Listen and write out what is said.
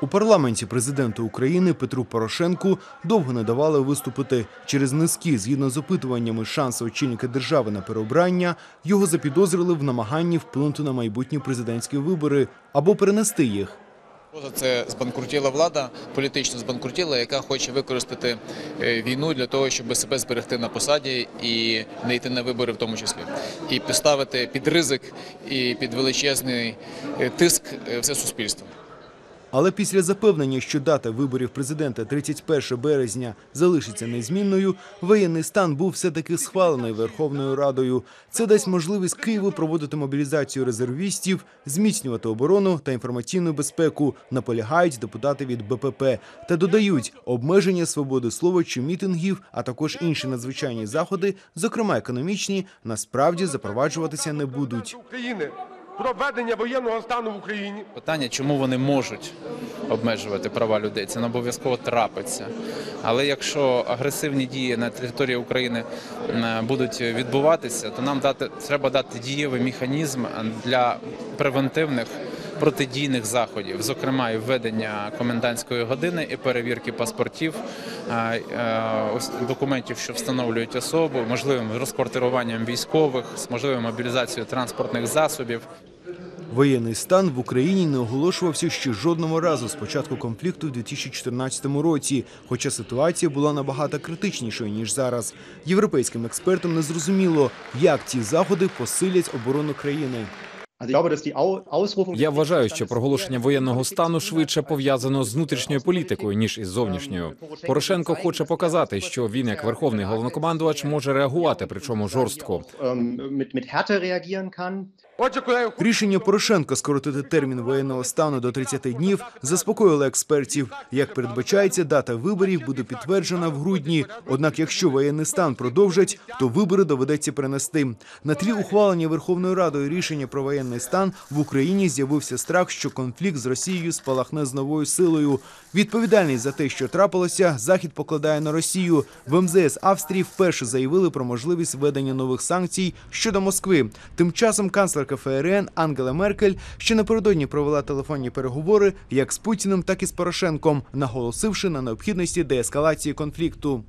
У парламенті президенту України Петру Порошенку довго не давали виступити. Через низькі, згідно з опитуваннями, шанси очільника держави на переобрання його запідозрили в намаганні вплинути на майбутні президентські вибори або перенести їх. Це збанкрутіла влада, політично збанкрутіла, яка хоче використати е, війну для того, щоб себе зберегти на посаді і не йти на вибори в тому числі, і поставити під ризик і під величезний е, тиск е, все суспільство. Але після запевнення, що дата виборів президента 31 березня залишиться незмінною, воєнний стан був все-таки схвалений Верховною Радою. Це дасть можливість Києву проводити мобілізацію резервістів, зміцнювати оборону та інформаційну безпеку, наполягають депутати від БПП та додають обмеження свободи слова чи мітингів, а також інші надзвичайні заходи, зокрема економічні, насправді запроваджуватися не будуть. Про введення воєнного стану в Україні. Питання, чому вони можуть обмежувати права людей, це не обов'язково трапиться. Але якщо агресивні дії на території України будуть відбуватися, то нам дати треба дати дієвий механізм для превентивних протидійних заходів, зокрема і введення комендантської години і перевірки паспортів, е, е, документів, що встановлюють особу, можливим розквартируванням військових, з можливою мобілізацією транспортних засобів. Воєнний стан в Україні не оголошувався ще жодного разу з початку конфлікту в 2014 році, хоча ситуація була набагато критичнішою ніж зараз. Європейським експертам не зрозуміло, як ці заходи посилять оборону країни. Я вважаю, що проголошення воєнного стану швидше пов'язано з внутрішньою політикою ніж із зовнішньою. Порошенко хоче показати, що він, як верховний головнокомандувач, може реагувати, причому жорстко. колеги, Рішення Порошенка скоротити термін воєнного стану до 30 днів заспокоїло експертів. Як передбачається, дата виборів буде підтверджена в грудні. Однак, якщо воєнний стан продовжать, то вибори доведеться перенести. На тлі ухвалення Верховною Радою рішення про воєнний стан в Україні з'явився страх, що конфлікт з Росією спалахне з новою силою. Відповідальність за те, що трапилося, захід покладає на Росію. В МЗС Австрії вперше заявили про можливість введення нових санкцій щодо Москви. Тим часом канцлерка ФРН Ангела Меркель ще напередодні провела телефонні переговори як з Путіним, так і з Порошенком, наголосивши на необхідності деескалації конфлікту.